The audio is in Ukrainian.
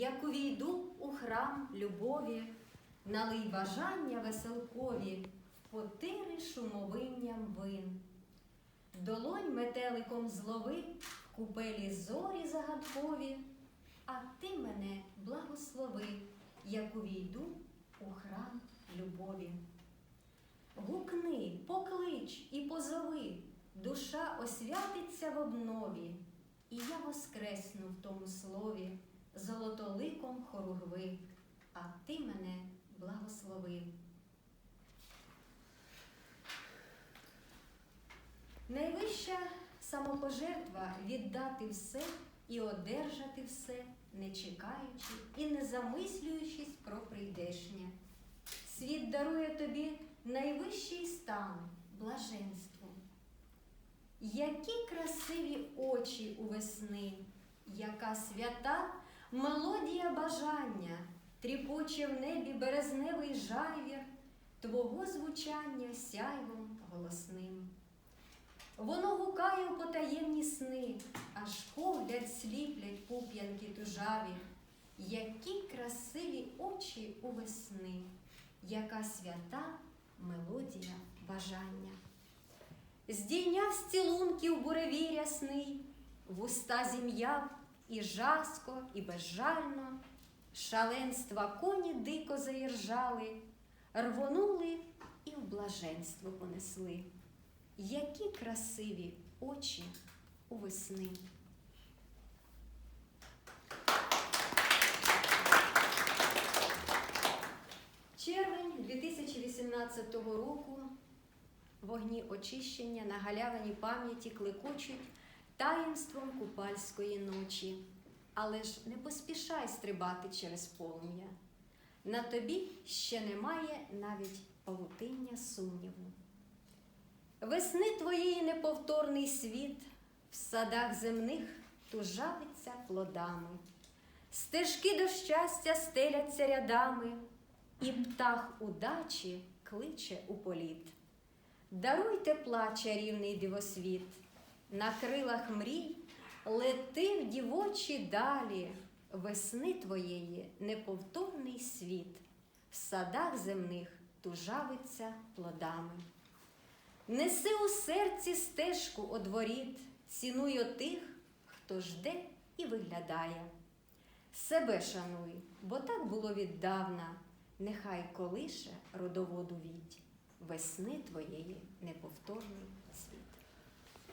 як увійду у храм любові, налий бажання веселкові, в потири шумовинням вин. Долонь метеликом злови, купелі зорі загадкові, а ти мене благослови, як увійду у храм любові. Гукни, поклич і позови, душа освятиться в обнові, і я воскресну в тому слові золотоликом хоругви, а ти мене благословив. Найвища самопожертва віддати все і одержати все, не чекаючи і не замислюючись про прийдешнє. Світ дарує тобі найвищий стан блаженству. Які красиві очі у весни, яка свята бажання, тріпоче в небі березневий жайвір, твого звучання сяйвом голосним. Воно гукає у потаємні сни, аж погляд сліплять пуп'янки тужаві, які красиві очі у весни, яка свята мелодія бажання. Здійняв з цілунків буревій рясний, вуста зім'яв і жаско, і безжально, шаленства коні дико заіржали, рвонули і в блаженство понесли. Які красиві очі у весни. Червень 2018 року вогні очищення на галявині пам'яті клекочуть таїнством купальської ночі. Але ж не поспішай стрибати через полум'я. На тобі ще немає навіть павутиння сумніву. Весни твоєї неповторний світ в садах земних тужавиться плодами, стежки до щастя стеляться рядами, і птах удачі кличе у політ. Даруйте плач чарівний дивосвіт, на крилах мрій лети в дівочі далі, весни твоєї неповторний світ, в садах земних тужавиться плодами. Неси у серці стежку одворіт, цінуй тих, хто жде і виглядає. Себе шануй, бо так було віддавна, нехай колише родоводу віть, весни твоєї неповторний